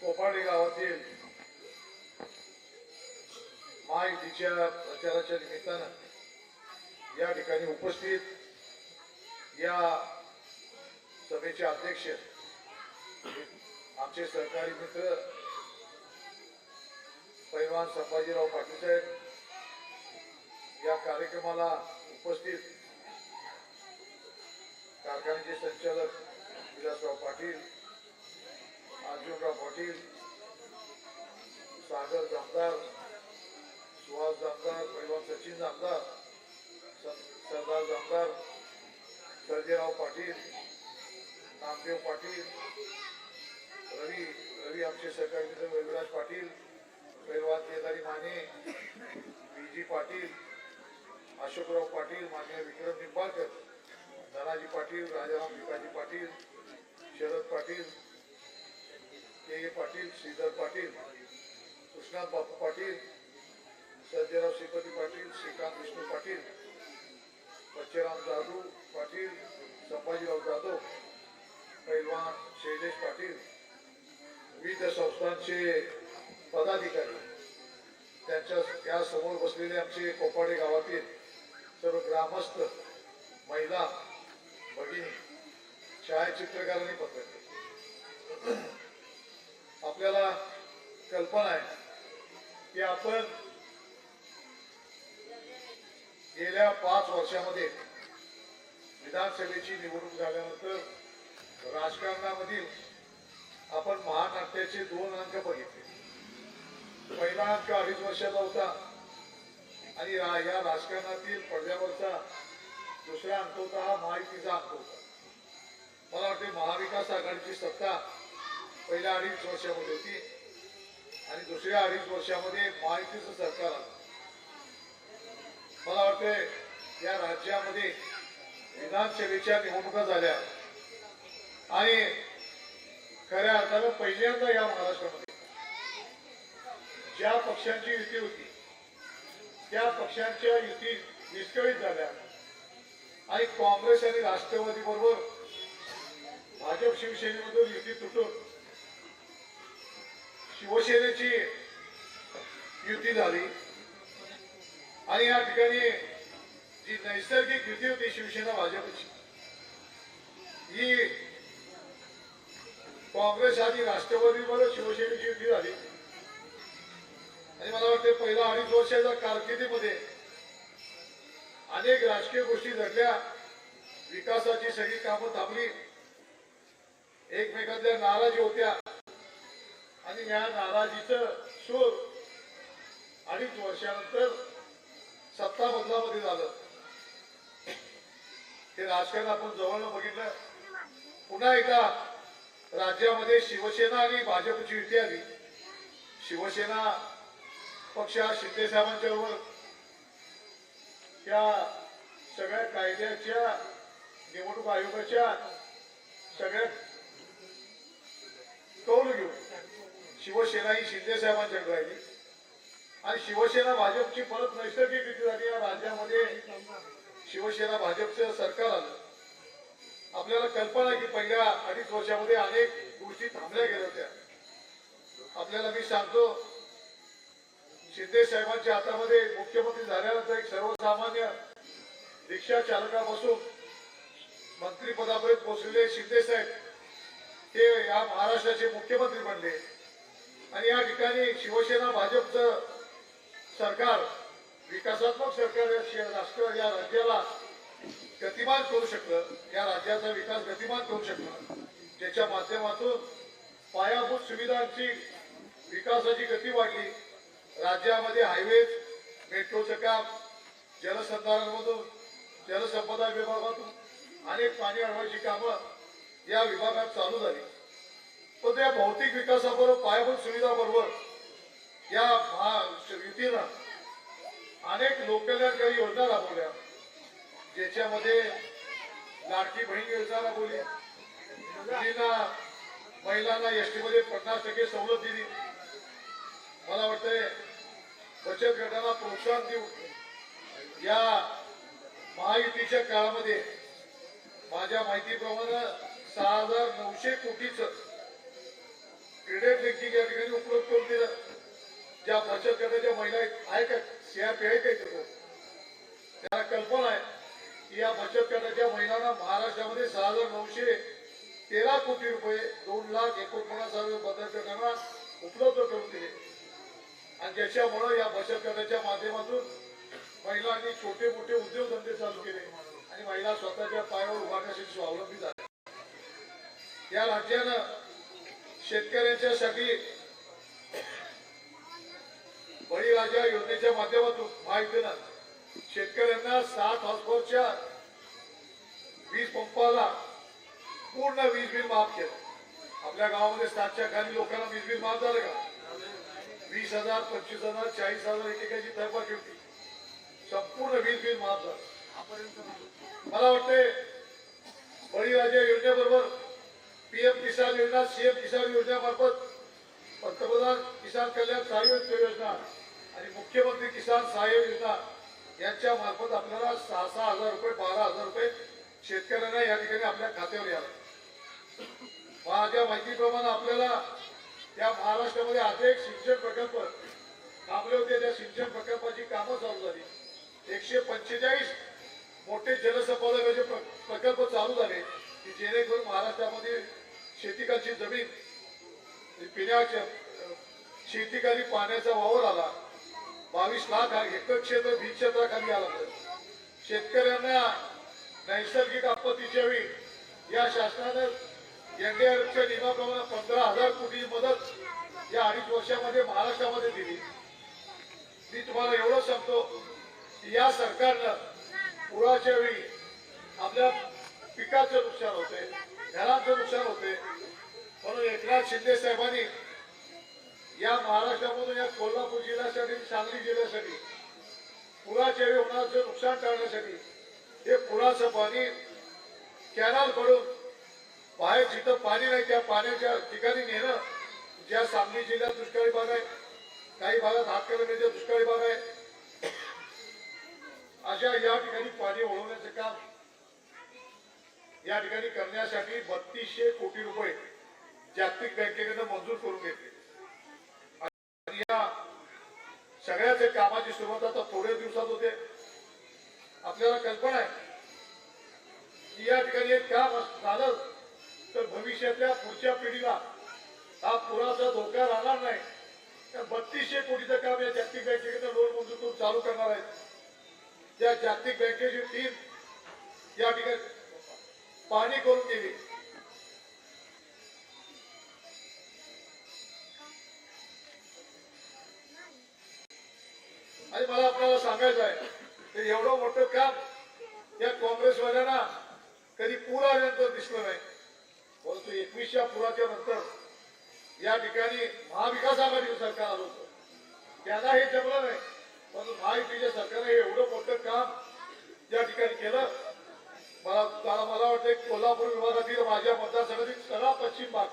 कोपाडी गावातील महायुतीच्या प्रचाराच्या निमित्तानं या ठिकाणी उपस्थित या सभेचे अध्यक्ष आमचे सहकारी मित्र पैलवान संभाजीराव पाटील साहेब या कार्यक्रमाला उपस्थित कारखान्याचे संचालक विलासराव पाटील अर्जुनराव पाटील सागर जामदार सुहास जामदार पैलवान सचिन जामदार सरदार जामदार सर्जेराव पाटील नामदेव पाटील रवी रवी आमचे सहकारी मित्र रविराज पाटील पैलवान केदारी माने विजी पाटील अशोकराव पाटील मान्य विक्रम निंबाळकर धनाजी पाटील राजाराम भिकाजी पाटील शरद पाटील के ए पाटील श्रीधर पाटील कृष्णा बापू पाटील सज्जराव श्रीपती पाटील श्रीकांत विष्णू पाटील बच्चेराम जाधव पाटील संभाजीराव जाधव पैलवान शैलेश पाटील विविध संस्थांचे पदाधिकारी. त्यांच्या त्या समोर बसलेले आमचे कोपाडे गावातील सर्व ग्रामस्थ महिला भगिनी छायाचित्रकारांनी आणि पत्रकार. आपल्याला कल्पना आहे की आपण गेल्या पाच वर्षामध्ये विधानसभेची निवडणूक झाल्यानंतर राजकारणामधील आपण महानाट्याचे दोन अंक बघितले. पहिला अंक अडीच वर्षाचा होता आणि या राजकारणातील पडद्यावरचा दुसरा अंक होता हा महायुतीचा अंक होता. मला वाटते महाविकास आघाडीची सत्ता पहिल्या अडीच वर्षामध्ये होती. आणि दुसऱ्या अडीच वर्षामध्ये महायुतीचं सरकार आलं. मला वाटतंय या राज्यामध्ये विधानसभेच्या निवडणुका झाल्या. आणि खऱ्या अर्थानं पहिल्यांदा या महाराष्ट्रामध्ये. ज्या पक्षांची युती होती त्या पक्षांच्या युती विस्कळीत झाल्या. आणि काँग्रेस आणि राष्ट्रवादी बरोबर काँग्रेस राष्ट्रवादी शिवसेनेची युती झाली. आणि मला वाटते पहिल्या अडीच वर्षाच्या कारकिर्दीमध्ये अनेक राजकीय गोष्टी घडल्या. विकासाची सगळी कामं थांबली. एकमेकांच्या नाराजी होत्या. आणि या नाराजीचं सूर अडीच वर्षानंतर सत्ता बदलामध्ये झालं. ते राजकारण आपण जवळ बघितलं. पुन्हा एकदा राज्यामध्ये शिवसेना आणि भाजपची युती आली. शिवसेना पक्ष हा शिंदे त्या सगळ्या कायद्याच्या निवडणूक आयोगाच्या सगळ्या कौल घेऊन शिवसेना ही शिंदेसाहेबांच्याकडे राहिली. आणि शिवसेना भाजपची परत नैसर्गिक युती झाली. या राज्यामध्ये शिवसेना भाजपचं सरकार आलं. आपल्याला कल्पना की पहिल्या अडीच वर्षामध्ये अनेक गोष्टी थांबल्या गेल्या होत्या. आपल्याला मी सांगतो शिंदे साहेबांच्या हातामध्ये मुख्यमंत्री झाल्यानंतर एक सर्वसामान्य रिक्षा चालकापासून मंत्रीपदापर्यंत पोहोचलेले शिंदे साहेब हे या महाराष्ट्राचे मुख्यमंत्री बनले. आणि या ठिकाणी शिवसेना भाजपचं सरकार विकासात्मक सरकार या राष्ट्र या राज्याला गतिमान करू शकलं या राज्याचा विकास गतिमान करू शकलं ज्याच्या माध्यमातून पायाभूत सुविधांची विकासाची गती वाढली. राज्यामध्ये हायवे मेट्रोचं काम जलसंधारणमधून जलसंपदा विभागातून अनेक पाणी अडवायची कामं या विभागात चालू झाली. पण त्या भौतिक विकासाबरोबर पायाभूत सुविधाबरोबर या युतीनं अनेक लोककल्याणकारी योजना राबवल्या. ज्याच्यामध्ये लाडकी बहीण योजनाला राबवली मुलींना महिलांना एसमध्ये पन्नास टक्के सवलत दिली. मला वाटतंय बचत गटाला प्रोत्साहन देऊ या महायुतीच्या काळामध्ये माझ्या माहितीप्रमाणे सहा हजार नऊशे कोटीच क्रेडिट लिंकिंग या ठिकाणी उपलब्ध करून दिलं. ज्या बचत गटाच्या महिला आहेत आहे का? सीआरपी आहे का त्याला कल्पना आहे. या बचत गटाच्या महिलांना महाराष्ट्रामध्ये सहा हजार नऊशे तेरा कोटी रुपये दोन लाख एकोणपन्नास हजार बचत गटांना उपलब्ध करून दिले. आणि ज्याच्यामुळं या बचत गटाच्या माध्यमातून महिलांनी छोटे मोठे उद्योगधंदे चालू केले आणि महिला स्वतःच्या पायावर उभारण्यासाठी स्वावलंबी झाल्या. या राज्यानं शेतकऱ्यांच्यासाठी बळीराजा योजनेच्या माध्यमातून माहितीनं शेतकऱ्यांना सात हॉर्सपॉवरच्या वीज पंपाला पूर्ण वीज बिल माफ केलं. आपल्या गावामध्ये सातच्या खाली लोकांना वीज बिल माफ झालं का? वीस हजार पंचवीस हजार चाळीस हजार एकेकाची थकबाकी होती. संपूर्ण वीज बिल माफ झालं. मला वाटते बळीराजा योजनेबरोबर पीएम किसान योजना सीएम किसान योजनेमार्फत पंतप्रधान किसान कल्याण सहाय्य योजना आणि मुख्यमंत्री किसान सहाय्य योजना यांच्या मार्फत आपल्याला सहा सहा हजार रुपये बारा हजार रुपये शेतकऱ्यांना या ठिकाणी आपल्या खात्यावर यावे. माझ्या माहितीप्रमाणे आपल्याला या महाराष्ट्रामध्ये अनेक सिंचन प्रकल्प थांबले होते. त्या सिंचन प्रकल्पाची कामं चालू झाली. एकशे पंचेचाळीस मोठे जलसंपादनाचे प्रकल्प चालू झाले की जेणेकरून महाराष्ट्रामध्ये शेतीकाची जमीन पिण्याच्या अ, शेतीखाली पाण्याचा वावर बावीस लाख हेक्टर क्षेत्र भीत क्षेत्राखाली आला तर. शेतकऱ्यांना नैसर्गिक आपत्तीच्या वेळी या शासनानं एनडीआरएफच्या नियमाप्रमाणे पंधरा हजार कोटी मदत या अडीच वर्षामध्ये महाराष्ट्रामध्ये दिली. मी तुम्हाला एवढं सांगतो की या सरकारनं पुराच्या वेळी आपल्या पिकाचं नुकसान होते घरांचं नुकसान होते म्हणून एकनाथ शिंदे साहेबांनी या महाराष्ट्रामधून या कोल्हापूर जिल्ह्यासाठी सांगली जिल्ह्यासाठी पुराच्या वेळी होणारचं नुकसान टाळण्यासाठी हे पुराचं पाणी कॅनलकडून बाहेर जिथं पाणी नाही त्या पाण्याच्या ठिकाणी नेणं ज्या सांगली जिल्ह्यात दुष्काळी भाग आहे काही भागात हातकणंगलेच्या दुष्काळी भाग आहे अशा या ठिकाणी पाणी ओळवण्याचं काम या ठिकाणी करण्यासाठी बत्तीसशे कोटी रुपये जागतिक बँकेकडनं मंजूर करून घेतले. या सगळ्याच कामाची सुरुवात आता थोड्या दिवसात होते. आपल्याला कल्पना आहे की या ठिकाणी एक काम अस- झालं तर भविष्यातल्या पुढच्या पिढीला हा पुराचा धोका राहणार नाही. तर बत्तीसशे कोटीचं काम या जागतिक बँकेकडे लोन मंजूर करून चालू करणार आहेत. त्या जागतिक बँकेची टीम या ठिकाणी पाहणी करून गेली. आणि मला आपल्याला सांगायचं आहे ते एवढं मोठं काम या काँग्रेसवाल्यांना कधी पूर आल्यानंतर दिसलं नाही. परंतु एकवीसच्या पुराच्या नंतर या ठिकाणी महाविकास आघाडीचं सरकार आलं होतं. त्यांना हे जमलं नाही परंतु महायुतीच्या सरकारने हे एवढं मोठं काम या ठिकाणी केलं. मला मला वाटतं कोल्हापूर विभागातील माझ्या मतदारसंघातील सगळा पश्चिम भाग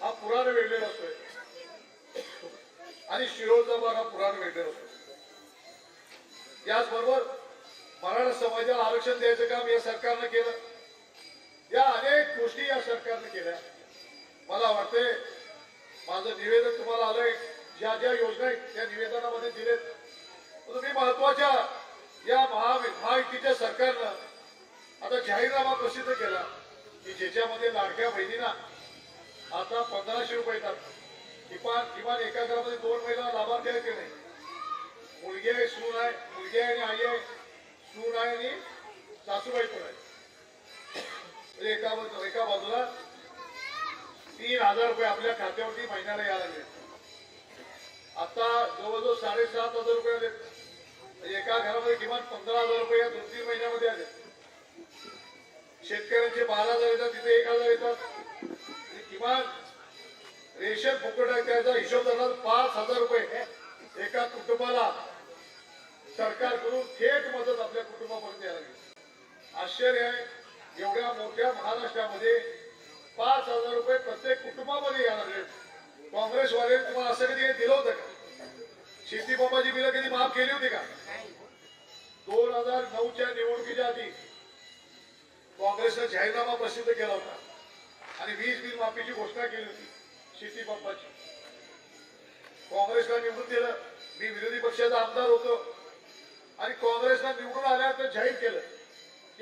हा पुराण वेढलेला असतोय. आणि शिरोळचा भाग हा पुराण वेढलेला असतो याचबरोबर मराठा समाजाला आरक्षण द्यायचं काम या सरकारनं केलं. या अनेक गोष्टी या सरकारनं केल्या. मला वाटते माझं निवेदन तुम्हाला आलंय. ज्या ज्या योजना आहेत त्या निवेदनामध्ये दिलेत. तुम्ही महत्त्वाच्या या महा महायुतीच्या सरकारनं आता जाहीरनामा प्रसिद्ध केला की ज्याच्यामध्ये लाडक्या बहिणींना आता पंधराशे रुपये येतात. किमान किमान एका घरामध्ये दोन महिला लाभार्थी आहेत की नाही? मुलगी आहे सून आहे मुलगी आहे आणि आई आहे. सून आहे आणि सासूबाई पण आहे म्हणजे एका बाजू- एका बाजूला तीन हजार रुपये आपल्या खात्यावरती महिन्याला यायला लागले. आता जवळजवळ साडेसात हजार रुपये आले. म्हणजे एका घरामध्ये किमान पंधरा हजार रुपये या दोन तीन महिन्यामध्ये आले. शेतकऱ्यांचे बारा हजार येतात तिथे एक हजार येतात. किमान रेशन फुकट आहे त्याचा हिशोब धरला पाच हजार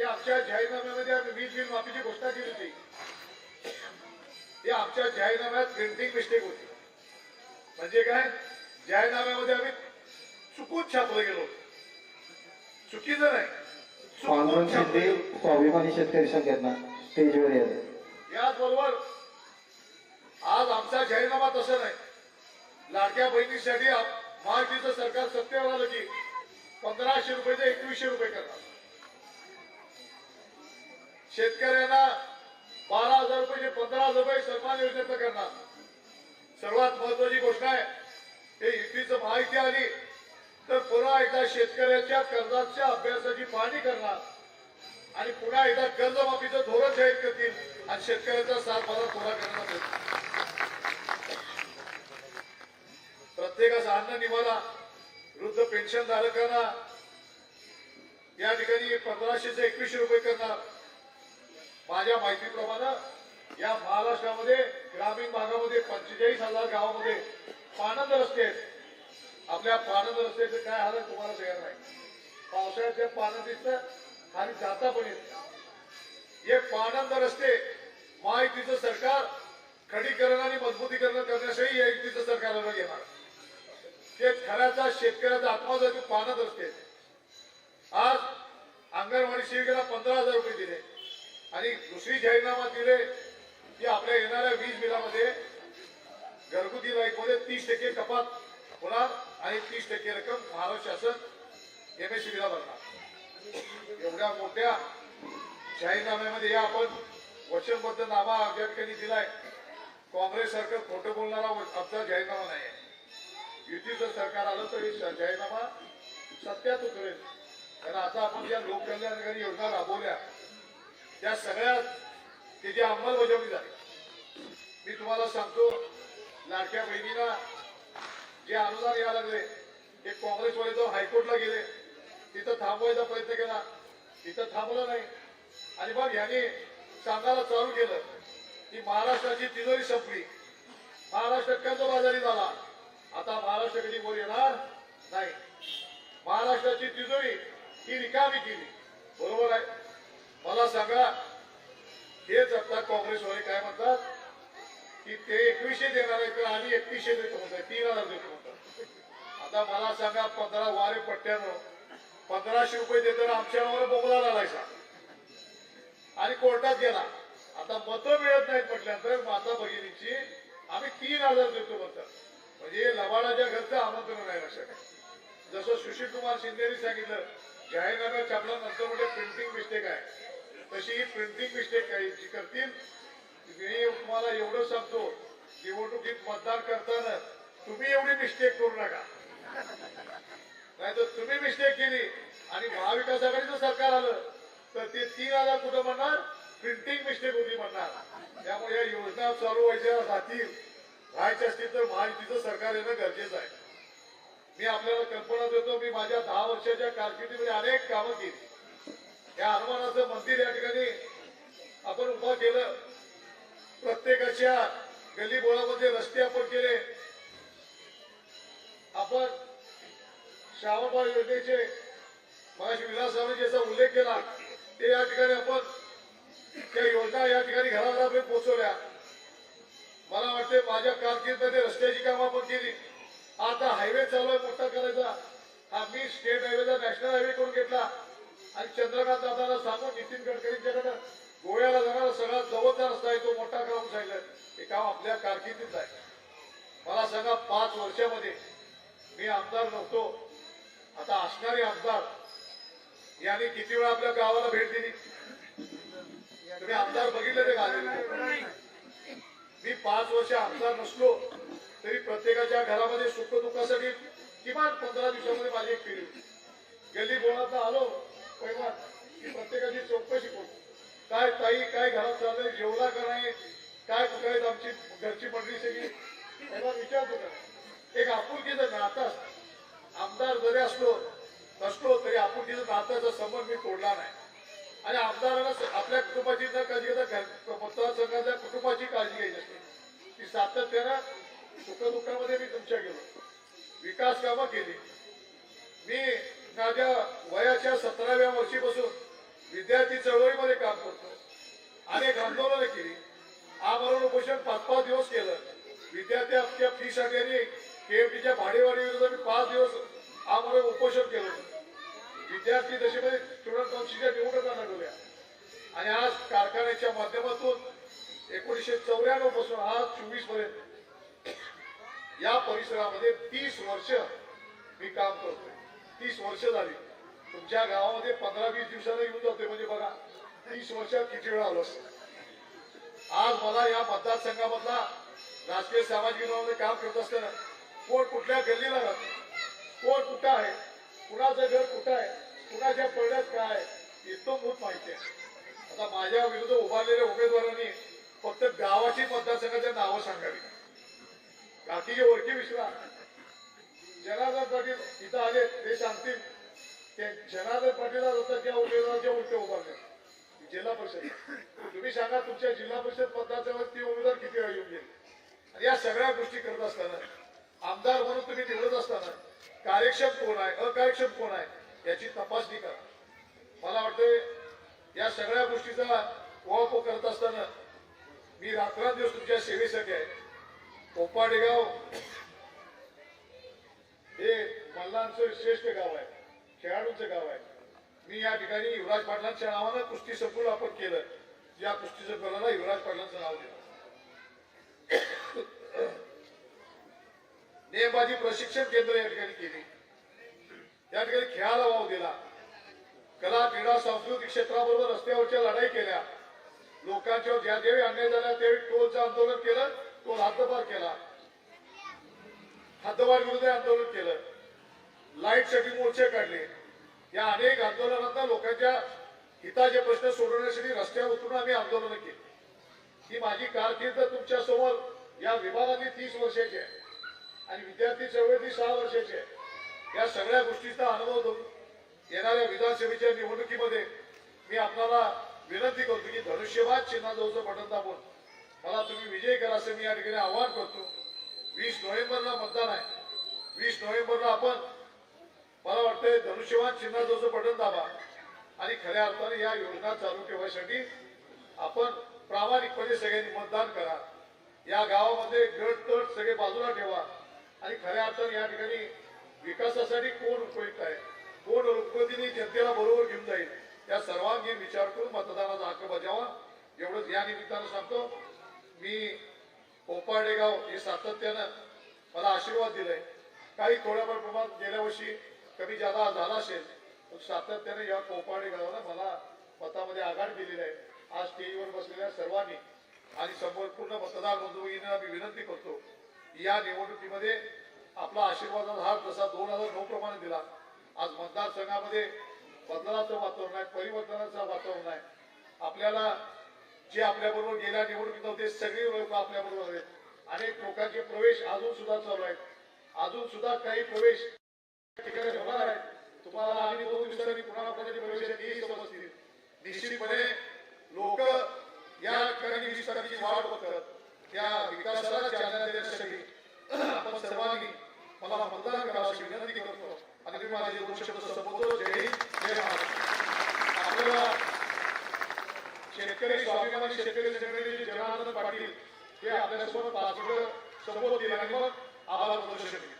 की आमच्या जाहीरनाम्यामध्ये आम्ही वीज बिल माफीची घोषणा केली होती. ती आमच्या जाहीरनाम्यात प्रिंटिंग मिस्टेक होती. म्हणजे काय? जाहीरनाम्यामध्ये आम्ही चुकून छापलं गेलो चुकीचं नाही. चुकून छापलं स्वाभिमानी शेतकरी संघटना स्टेजवर येत याचबरोबर आज आमचा जाहीरनामा तसा नाही. लाडक्या बहिणीसाठी महायुतीचं सरकार सत्तेवर आलं की पंधराशे रुपये ते एकवीसशे रुपये करणार शेतकऱ्यांना बारा हजार रुपये पंधरा हजार रुपये सन्मान योजनेचं करणार. सर्वात महत्वाची गोष्ट आहे हे युतीचं माहिती आली तर पुन्हा एकदा शेतकऱ्याच्या कर्जाच्या अभ्यासाची पाहणी करणार. आणि पुन्हा एकदा कर्जमाफीचं धोरण जाहीर करतील आणि शेतकऱ्याचा साथ मला पुरा करणार प्रत्येकाचा अन्न निवारा वृद्ध पेन्शन धारकांना या ठिकाणी पंधराशे ते एकवीसशे रुपये करणार. माझ्या माहितीप्रमाणे या महाराष्ट्रामध्ये ग्रामीण भागामध्ये पंचेचाळीस हजार गावामध्ये पाणंद रस्ते आहेत. आपल्या पाणंद रस्त्याचे काय हालत तुम्हाला तयार नाही. पावसाळ्याच्या पाणंदीचं खाली जाता पण येत नाही. हे पाणंद रस्ते महायुतीचं सरकार खडीकरण आणि मजबूतीकरण करण्यासाठी या युतीचं सरकारला घेणार. ते खऱ्याचा शेतकऱ्याचा आत्मा जातो पाणंद रस्ते आज अंगणवाडी सेविकेला पंधरा हजार रुपये दिले. आणि दुसरी जाहीरनामा दिले की आपल्या येणाऱ्या वीज बिलामध्ये घरगुती लाईटमध्ये तीस टक्के कपात होणार आणि तीस टक्के रक्कम महाराष्ट्र शासन एमएससीबीला भरणार. एवढ्या मोठ्या जाहीरनाम्यामध्ये या आपण वचनबद्ध नामा या ठिकाणी दिलाय. काँग्रेस सरकार खोटं बोलणारा आमचा जाहीरनामा नाही आहे. युतीचं सरकार आलं तर हे जाहीरनामा सत्यात उतरेल. कारण आता आपण ज्या लोककल्याणकारी योजना राबवल्या त्या सगळ्यात त्याची अंमलबजावणी झाली मी तुम्हाला सांगतो लाडक्या बहिणीला जे अनुदान यायला लागले ते काँग्रेसवाले जाऊन हायकोर्टला गेले. तिथं थांबवायचा प्रयत्न केला. तिथं थांबलं नाही. आणि मग ह्याने सांगायला चालू केलं की महाराष्ट्राची तिजोरी संपली. महाराष्ट्र कर्जबाजारी झाला. आता महाराष्ट्र कधी वर येणार नाही. महाराष्ट्राची तिजोरी ही रिकामी केली. बरोबर आहे? मला सांगा हेच आता काँग्रेसवाले काय म्हणतात? की ते एकवीसशे देणार आहे तर आम्ही एकवीसशे देतो म्हणतात तीन हजार देतो म्हणतात आता मला सांगा पंधरा वारे पट्ट्यानं पंधराशे रुपये देताना आमच्या नावाला बोगला लागायचा. आणि कोर्टात गेला. आता मतं मिळत नाहीत म्हटल्यानंतर माता भगिनीची आम्ही तीन हजार देतो म्हणतात. म्हणजे लबाडाच्या घरचं आमंत्रण नाही लक्षात जसं सुशील कुमार शिंदेनी सांगितलं जाहीरनाम्यात छापल्यानंतर म्हणजे प्रिंटिंग मिस्टेक आहे. तशी ही प्रिंटिंग मिस्टेक आहे. जी करतील मी तुम्हाला एवढं सांगतो निवडणुकीत मतदान करताना तुम्ही एवढी मिस्टेक करू नका. नाही तर तुम्ही मिस्टेक केली आणि महाविकास आघाडीचं सरकार आलं तर ते तीन हजार कुठं म्हणणार? प्रिंटिंग मिस्टेक होती म्हणणार. त्यामुळे या योजना चालू व्हायच्या राहतील राहायच्या असतील तर महायुतीचं सरकार येणं गरजेचं आहे. मी आपल्याला कल्पना देतो मी माझ्या दहा वर्षाच्या कारकिर्दीमध्ये अनेक कामं केली. या हनुमानाचं मंदिर या ठिकाणी आपण उभं केलं. प्रत्येकाच्या गल्ली बोळामध्ये रस्ते आपण केले. आपण श्रावणबाळ योजनेचे मगाशी विलास ज्याचा याचा उल्लेख केला ते या ठिकाणी आपण त्या योजना या ठिकाणी घराघरापर्यंत पोहोचवल्या. मला वाटते माझ्या कारकिर्दीमध्ये रस्त्याची कामं आपण केली. आता हायवे चालू आहे मोठा करायचा. हा मी स्टेट हायवेचा नॅशनल हायवे करून घेतला. आणि चंद्रकांत दादाला सांगून नितीन गडकरींच्याकडे गोव्याला जाणारा सगळ्यात जवळचा रस्ता आहे तो मोठा करून सांगितलं हे काम आपल्या कारकिर्दीत आहे. मला सांगा पाच वर्षामध्ये मी आमदार नव्हतो. आता असणारे आमदार यांनी किती वेळा आपल्या गावाला भेट दिली? तुम्ही आमदार बघितले ते गाले मी पाच वर्ष आमदार नसलो. तरी प्रत्येकाच्या घरामध्ये सुख दुःखासाठी किमान पंधरा दिवसामध्ये माझी एक फेरी होती. गल्ली बोळात आलो पहिला की प्रत्येकाची चौकशी करू काय ताई काय घरात चाललंय जेवला का नाही काय कुठे आमची घरची मंडळी सगळी? पहिला विचारतो का एक आपुलकीचं नातं असतं. आमदार जरी असलो नसलो तरी आपुलकीचं नात्याचा संबंध मी तोडला नाही. आणि आमदाराला आपल्या कुटुंबाची जर काळजी घेता घर कुटुंबाची काळजी घ्यायची असते. ती सातत्यानं सुखदुःखामध्ये मी तुमच्या गेलो. विकास कामं केली. मी माझ्या वयाच्या सतराव्या वर्षीपासून विद्यार्थी चळवळीमध्ये काम करतो. अनेक आंदोलनं केली. आमरण उपोषण पाच पाच दिवस केलं. विद्यार्थ्यांच्या फीसाठी आणि केएमटीच्या भाडेवाढी विरोधात मी पाच दिवस आमरण उपोषण केलं. विद्यार्थी दशेमध्ये स्टुडंट काउन्सिलच्या निवडणुका लढवल्या. आणि आज कारखान्याच्या माध्यमातून एकोणीसशे चौऱ्याण्णवपासून आज चोवीसपर्यंत परिसरामध्ये तीस वर्ष मी काम करतोय. तीस वर्ष झाली. तुमच्या गावामध्ये पंधरा वीस दिवसाला येऊन जातोय म्हणजे बघा तीस वर्षात किती वेळा आलो आज मला या मतदारसंघामधला राजकीय सामाजिक जीवनामध्ये काम करत असताना कोण कुठल्या गल्लीला राहतो? कोण कुठं आहे? कुणाचं घर कुठं आहे? कुणाच्या पडल्यात काय आहे, येतो मूठ माहिती आहे. आता माझ्या विरुद्ध उभारलेल्या उमेदवारांनी फक्त गावाची मतदारसंघाच्या नावं सांगावी. बाकीचे ओळखी विसरा जनार्दन पाटील इथं आले ते सांगतील ते जनार्दन पाटील होता त्या उमेदवाराच्या उलटे उभारले. जिल्हा परिषद. तुम्ही सांगा तुमच्या जिल्हा परिषद मतदारसंघात ते उमेदवार किती वेळा येऊन गेले? आणि या सगळ्या गोष्टी करत असताना आमदार म्हणून तुम्ही निवडत असताना कार्यक्षम कोण आहे अकार्यक्षम कोण आहे याची तपासणी करा. मला वाटतं या सगळ्या गोष्टीचा ओळख करत असताना मी रात्रंदिवस तुमच्या सेवेसाठी आहे. कोपाडेगाव हे मल्लांचं श्रेष्ठ गाव आहे. खेळाडूंचं गाव आहे. मी या ठिकाणी युवराज पाटलांच्या नावानं कुस्ती संकुल आपण केलं. या कुस्ती संकुलाला युवराज पाटलांचं नाव दिलं. नेमबाजी प्रशिक्षण केंद्र या ठिकाणी केली. या ठिकाणी खेळाला वाव दिला. कला क्रीडा सांस्कृतिक क्षेत्राबरोबर रस्त्यावरच्या लढाई केल्या. लोकांच्या ज्या ज्यावेळी अन्याय झाला त्यावेळी टोलचं आंदोलन केलं. तो हद्दपार केला. हद्दवाढ विरुद्ध आंदोलन केलं. लाईटसाठी मोर्चे काढले. या अनेक आंदोलनांना लोकांच्या हिताचे प्रश्न सोडवण्यासाठी रस्त्यावर उतरून आम्ही आंदोलन केली. ही माझी कारकीर्द तुमच्यासमोर या विभागातली तीस वर्षाची आहे आणि विद्यार्थी चळवळी सहा वर्षाची आहे. या सगळ्या गोष्टीचा अनुभव देऊन येणाऱ्या विधानसभेच्या निवडणुकीमध्ये मी आपल्याला विनंती करतो की धनुष्यवाद चिन्हाजवळचं बटन दाबून मला तुम्ही विजय करा असं मी या ठिकाणी आवाहन करतो. वीस नोव्हेंबरला मतदान आहे. वीस नोव्हेंबरला आपण मला वाटतंय धनुष्यवान चिन्हाचं बटन दाबा. आणि खऱ्या अर्थाने या योजना चालू ठेवण्यासाठी आपण प्रामाणिकपणे सगळ्यांनी मतदान करा. या गावामध्ये गट तट सगळे बाजूला ठेवा. आणि खऱ्या अर्थाने या ठिकाणी विकासासाठी कोण उपयुक्त आहे? कोण रुपतीने जनतेला बरोबर घेऊन जाईल? या सर्वांगीण विचार करून मतदानाचा हक्क बजावा. एवढंच या निमित्तानं सांगतो. मी पोपाडेगाव हे सातत्यानं मला आशीर्वाद दिले काही थोड्याफार प्रमाणात गेल्या वर्षी कमी जादा झाला असेल पण सातत्याने या कोपाडे गावाला मला मतामध्ये आघाड दिलेली आहे. आज स्टेजवर बसलेल्या सर्वांनी आणि संपूर्ण मतदार बंधूंना मी विनंती करतो या निवडणुकीमध्ये आपला आशीर्वादाचा हा जसा दोन हजार नऊ प्रमाणे दिला आज मतदारसंघामध्ये बदलाचं वातावरण आहे परिवर्तनाचं वातावरण आहे. आपल्याला जे आपल्या बरोबर गेल्या निवडणुकीत होते सगळे लोक आपल्या बरोबर आहेत. अनेक लोकांचे प्रवेश अजून सुद्धा चालू आहेत. अजून सुद्धा काही प्रवेश ठिकाणी होणार आहेत. तुम्हाला आम्ही दोन दिवसांनी पुन्हा प्रवेश आहेत समजतील. निश्चितपणे लोक या ठिकाणी वीस तारखेची बघतात. त्या विकासाला चालना देण्यासाठी आपण सर्वांनी मला मतदान करावं अशी विनंती करतो. आणि मी माझे दोन शब्द जय हिंद. जय महाराष्ट्र. आपल्याला शेतकरी स्वाभिमानी शेतकरी संघटनेचे जनार्दन पाटील हे आपल्यासोबत पाच मिनिटं संबोधतील आणि मग आभार प्रदर्शन केले